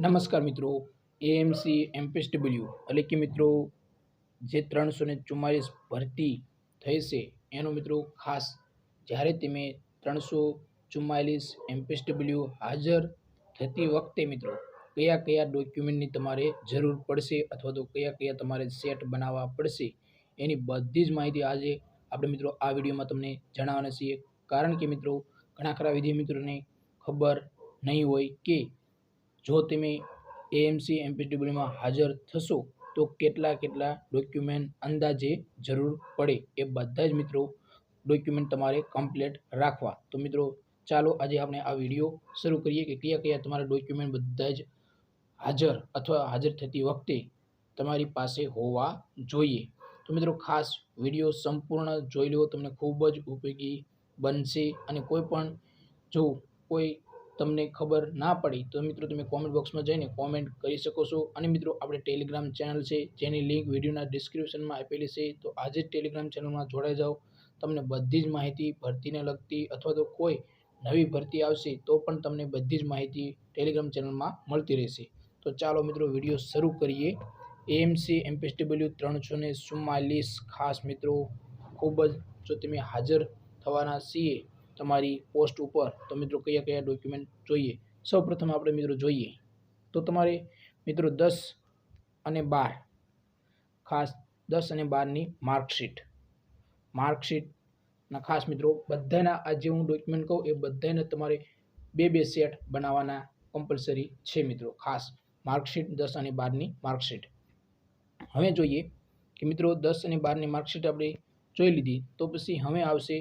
નમસ્કાર મિત્રો AMC MPSW એટલે કે મિત્રો, જે ત્રણસો ને ચુમ્માલીસ ભરતી થઈ છે, એનો મિત્રો ખાસ જ્યારે તમે ત્રણસો ચુમ્માલીસ એમપીએસડબલ્યુ હાજર થતી વખતે મિત્રો, કયા કયા ડોક્યુમેન્ટની તમારે જરૂર પડશે અથવા તો કયા કયા તમારે સેટ બનાવવા પડશે, એની બધી જ માહિતી આજે આપણે મિત્રો આ વિડીયોમાં તમને જણાવવાના છીએ. કારણ કે મિત્રો, ઘણા ખરા વિદ્યાર્થી મિત્રોને ખબર નહીં હોય કે જો તમે એએમસી એમપીડબ્લ્યુમાં હાજર થશો, તો કેટલા કેટલા ડોક્યુમેન્ટ અંદાજે જરૂર પડે એ બધા જ મિત્રો ડોક્યુમેન્ટ તમારે કમ્પ્લીટ રાખવા. તો મિત્રો, ચાલો આજે આપણે આ વીડિયો શરૂ કરીએ કે કયા કયા તમારા ડોક્યુમેન્ટ બધા જ હાજર અથવા હાજર થતી વખતે તમારી પાસે હોવા જોઈએ. તો મિત્રો, ખાસ વીડિયો સંપૂર્ણ જોઈ લો, તમને ખૂબ જ ઉપયોગી બનશે અને કોઈ પણ જો કોઈ તમને ખબર ના પડી તો મિત્રો તમે કોમેન્ટ બોક્સમાં જઈને કોમેન્ટ કરી શકો છો. અને મિત્રો આપણે ટેલિગ્રામ ચેનલ છે, જેની લિંક વિડીયોના ડિસ્ક્રિપ્શનમાં આપેલી છે, તો આજે જ ટેલિગ્રામ ચેનલમાં જોડાઈ જાઓ. તમને બધી જ માહિતી ભરતીને લગતી અથવા તો કોઈ નવી ભરતી આવશે, તો પણ તમને બધી જ માહિતી ટેલિગ્રામ ચેનલમાં મળતી રહેશે. તો ચાલો મિત્રો વીડિયો શરૂ કરીએ. એએમસી એમપીએસડબલ્યુ ત્રણસો ને ચુમ્માલીસ ખાસ મિત્રો, ખૂબ જ જો તમે હાજર થવાના છીએ તમારી પોસ્ટ ઉપર તો મિત્રો કયા કયા ડોક્યુમેન્ટ જોઈએ? સૌપ્રથમ આપણે મિત્રો જોઈએ. તો તમારે મિત્રો દસ અને બાર, ખાસ દસ અને બારની માર્કશીટ માર્કશીટના ખાસ મિત્રો બધાના આ જે હું ડોક્યુમેન્ટ કહું એ બધાને તમારે બે બે સેટ બનાવવાના કમ્પલસરી છે મિત્રો. ખાસ માર્કશીટ દસ અને બારની માર્કશીટ હવે જોઈએ કે મિત્રો દસ અને બારની માર્કશીટ આપણે જોઈ લીધી તો પછી હવે આવશે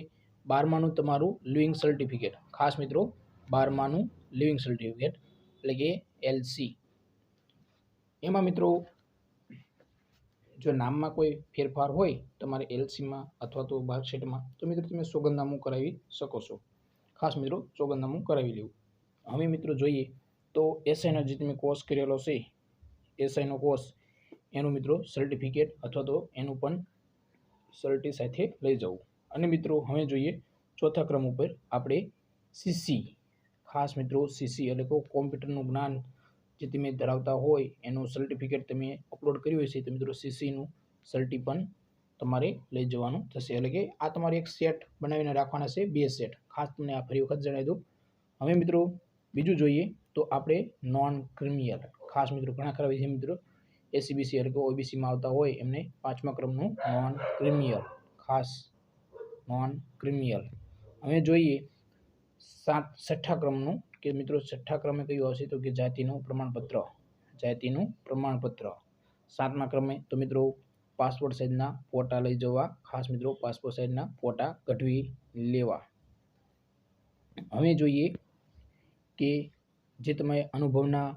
બારમાનું તમારું લિવિંગ સર્ટિફિકેટ. ખાસ મિત્રો, બારમાનું લિવિંગ સર્ટિફિકેટ, એટલે કે એલસી. એમાં મિત્રો, જો નામમાં કોઈ ફેરફાર હોય તમારે એલસીમાં અથવા તો માર્કશીટમાં તો મિત્રો તમે સોગંદનામું કરાવી શકો છો. ખાસ મિત્રો, સોગંદનામું કરાવી લેવું. હવે મિત્રો જોઈએ તો એસઆઈનો જે તમે કોર્સ કરેલો છે એસઆઈનો કોર્સ, એનું મિત્રો સર્ટિફિકેટ અથવા તો એનું પણ સર્ટી સાથે લઈ જવું. અને મિત્રો, હવે જોઈએ ચોથા ક્રમ ઉપર આપણે સીસી ખાસ મિત્રો સીસી એટલે કે કોમ્પ્યુટરનું જ્ઞાન જે તમે ધરાવતા હોય, એનું સર્ટિફિકેટ તમે અપલોડ કર્યું હશે, તો મિત્રો સીસીનું સર્ટી પણ તમારે લઈ જવાનું થશે. એટલે કે આ તમારે એક સેટ બનાવીને રાખવાના છે, બે સેટ ખાસ તમને આ ફરી વખત જણાવી દઉં. હવે મિત્રો, બીજું જોઈએ તો આપણે નોન ક્રિમિનલ ખાસ મિત્રો, ઘણા ખરા છે મિત્રો એસીબીસી એટલે કે ઓબીસીમાં આવતા હોય, એમને પાંચમા ક્રમનું નોન ક્રિમિનલ ખાસ નોન ક્રિમિયલ હવે જોઈએ સાત છઠ્ઠા ક્રમનું કે મિત્રો છઠ્ઠા ક્રમે કયું આવશે તો કે જાતિનું પ્રમાણપત્ર. જાતિનું પ્રમાણપત્ર. સાતમા ક્રમે તો મિત્રો પાસપોર્ટ સાઇઝના ફોટા લઈ જવા. ખાસ મિત્રો પાસપોર્ટ સાઇઝના ફોટા કઢવી લેવા. હવે જોઈએ કે જે તમે અનુભવના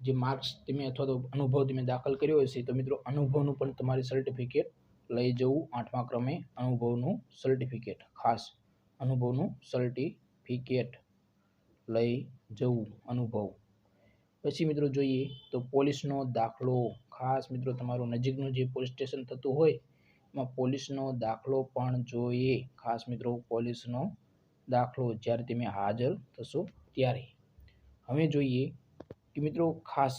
જે માર્ક્સ તમે અથવા તો અનુભવ તમે દાખલ કર્યો હશે તો મિત્રો અનુભવનું પણ તમારી સર્ટિફિકેટ લઈ જવું આઠમા ક્રમે અનુભવનું સર્ટિફિકેટ ખાસ અનુભવનું સર્ટિફિકેટ લઈ જવું અનુભવ. પછી મિત્રો જોઈએ તો પોલીસનો દાખલો, ખાસ મિત્રો તમારું નજીકનું જે પોલીસ સ્ટેશન થતું હોય, એમાં પોલીસનો દાખલો પણ જોઈએ. ખાસ મિત્રો પોલીસનો દાખલો જ્યારે તમે હાજર થશો ત્યારે. હવે જોઈએ કે મિત્રો ખાસ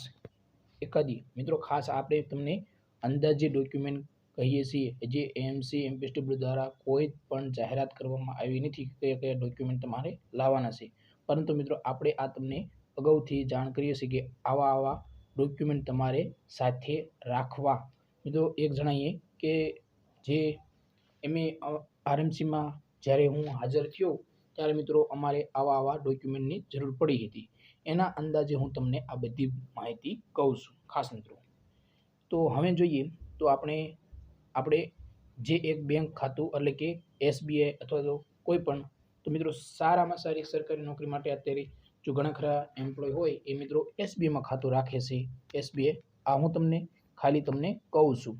એકાદી, મિત્રો ખાસ આપણે તમને અંદાજે ડોક્યુમેન્ટ કહીએ છીએ જે એમસી એમપીએસડબલ્યુ દ્વારા કોઈ પણ જાહેરાત કરવામાં આવી નથી કયા કયા ડોક્યુમેન્ટ તમારે લાવવાના છે. પરંતુ મિત્રો, આપણે આ તમને અગાઉથી જાણ કરીએ છીએ કે આવા આવા ડોક્યુમેન્ટ તમારે સાથે રાખવા. મિત્રો, એક જણાવીએ કે જે એમએ આરએમસીમાં જ્યારે હું હાજર થયો, ત્યારે મિત્રો, અમારે આવા આવા ડોક્યુમેન્ટની જરૂર પડી હતી. એના અંદાજે હું તમને આ બધી માહિતી કહું છું. ખાસ મિત્રો. તો હવે જોઈએ, તો આપણે આપણે જે એક બેંક ખાતું એટલે કે એસબીઆઈ અથવા તો કોઈ પણ, તો મિત્રો સારામાં સારી સરકારી નોકરી માટે અત્યારે જો ઘણા ખરા એમ્પ્લોય હોય, એ મિત્રો એસબીઆઈમાં ખાતું રાખે છે. એસબીઆઈ આ હું તમને ખાલી તમને કહું છું.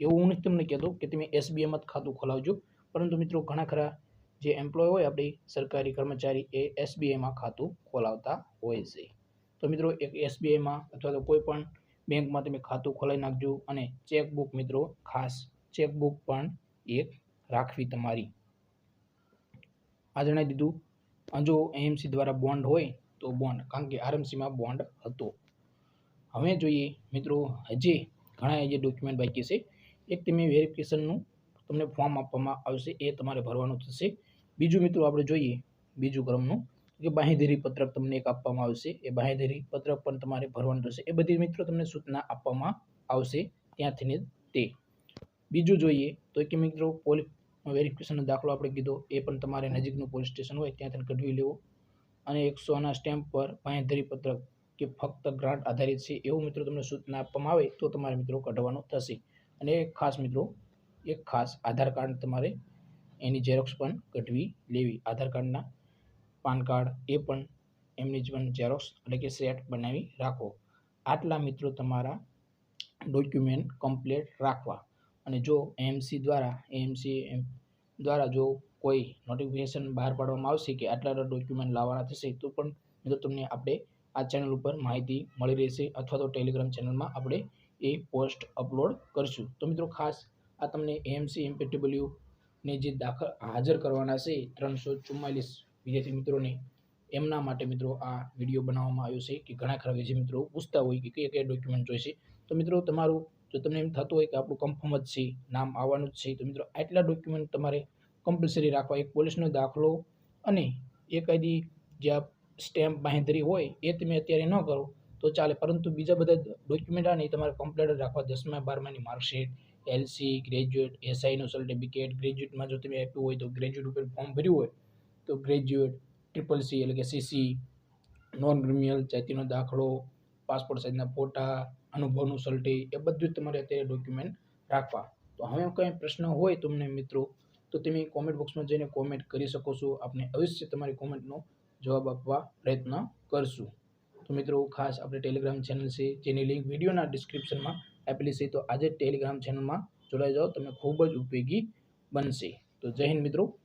એવું હું નથી તમને કહેતો કે તમે એસબીઆઈમાં જ ખાતું ખોલાવજો. પરંતુ મિત્રો ઘણા ખરા જે એમ્પ્લોય હોય, આપણી સરકારી કર્મચારી એ એસબીઆઈમાં ખાતું ખોલાવતા હોય છે. તો મિત્રો એક એસબીઆઈમાં અથવા તો કોઈ પણ બેંકમાં તમે ખાતું ખોલાવી નાખજો અને ચેકબુક મિત્રો ખાસ ચેકબુક પણ એક રાખવી તમારી. આ જણાવી દીધું જો એએમસી દ્વારા બોન્ડ હોય તો બોન્ડ, કારણ કે આરએમસીમાં બોન્ડ હતો. હવે જોઈએ, મિત્રો, હજી ઘણા જે ડોક્યુમેન્ટ બાકી છે, એક તમે વેરિફિકેશનનું તમને ફોર્મ આપવામાં આવશે, એ તમારે ભરવાનું થશે. બીજું મિત્રો આપણે જોઈએ, બીજું ક્રમનું, કે બાંહેધરી પત્રક તમને એક આપવામાં આવશે, એ બાંહેધરી પત્રક પણ તમારે ભરવાનું થશે. એ બધી મિત્રો તમને સૂચના આપવામાં આવશે ત્યાંથી તે. બીજું જોઈએ તો કે મિત્રો પોલીસ વેરિફિકેશનનો દાખલો આપણે કીધો, એ પણ તમારે નજીકનું પોલીસ સ્ટેશન હોય ત્યાંથી કઢવી લેવો. અને એકસોના સ્ટેમ્પ પર બાંહેધરી પત્રક કે ફક્ત ગ્રાન્ટ આધારિત છે એવું મિત્રો તમને સૂચના આપવામાં આવે તો તમારે મિત્રો કઢવાનો થશે. અને એક ખાસ મિત્રો, એક ખાસ આધાર કાર્ડ તમારે એની ઝેરોક્સ પણ કઢવી લેવી. આધાર કાર્ડના પાન કાર્ડ એ પણ એમની જ પણ ઝેરોક્સ એટલે કે સેટ બનાવી રાખો. આટલા મિત્રો તમારા ડોક્યુમેન્ટ કમ્પ્લીટ રાખવા. અને જો એમસી દ્વારા એમસી દ્વારા જો કોઈ નોટિફિકેશન બહાર પાડવામાં આવશે કે આટલા ડોક્યુમેન્ટ લાવવાના થશે, તો પણ મિત્રો તમને આપણે આ ચેનલ ઉપર માહિતી મળી રહેશે અથવા તો ટેલિગ્રામ ચેનલમાં આપણે એ પોસ્ટ અપલોડ કરશું. તો મિત્રો ખાસ આ તમને એમસી એમપીડબ્લ્યુ ને જે દાખલ હાજર કરવાના છે ત્રણસો ચુમ્માલીસ વિદ્યાર્થી મિત્રોને, એમના માટે મિત્રો આ વીડિયો બનાવવામાં આવ્યો છે કે ઘણા ખરા વિદ્યાર્થી મિત્રો પૂછતા હોય કે કયા કયા ડોક્યુમેન્ટ જોઈશે. તો મિત્રો તમારું જો તમને એમ થતું હોય કે આપણું કન્ફર્મ જ છે, નામ આવવાનું જ છે, તો મિત્રો આટલા ડોક્યુમેન્ટ તમારે કમ્પલસરી રાખવા. એક પોલીસનો દાખલો અને એકાદી જે આ સ્ટેમ્પ બાંધરી હોય એ તમે અત્યારે ન કરો, તો ચાલે. પરંતુ બીજા બધા ડોક્યુમેન્ટ આ નહીં તમારે કમ્પ્લીટ રાખવા દસમા, બારમાની માર્કશીટ એલસી ગ્રેજ્યુએટ એસઆઈનું સર્ટિફિકેટ ગ્રેજ્યુએટમાં જો તમે આપ્યું હોય તો ગ્રેજ્યુએટ ઉપર ફોર્મ ભર્યું હોય, તો ગ્રેજ્યુએટ ટ્રિપલ સી એટલે કે સીસી નોન ક્રિમિનલ જાતિનો દાખલો પાસપોર્ટ સાઇઝના ફોટા અનુભવનું સર્ટી એ બધું જ તમારે અત્યારે ડોક્યુમેન્ટ રાખવા. તો હવે કંઈ પ્રશ્ન હોય તમને મિત્રો, તો તમે કોમેન્ટ બોક્સમાં જઈને કોમેન્ટ કરી શકો છો. આપણે અવશ્ય તમારી કોમેન્ટનો જવાબ આપવા પ્રયત્ન કરશું. તો મિત્રો, ખાસ આપણે ટેલિગ્રામ ચેનલ છે, જેની લિંક વિડીયોના ડિસ્ક્રિપ્શનમાં આપેલી છે, તો આજે ટેલિગ્રામ ચેનલમાં જોડાઈ જાઓ તમે ખૂબ જ ઉપયોગી બનશે. તો જય હિન્દ મિત્રો.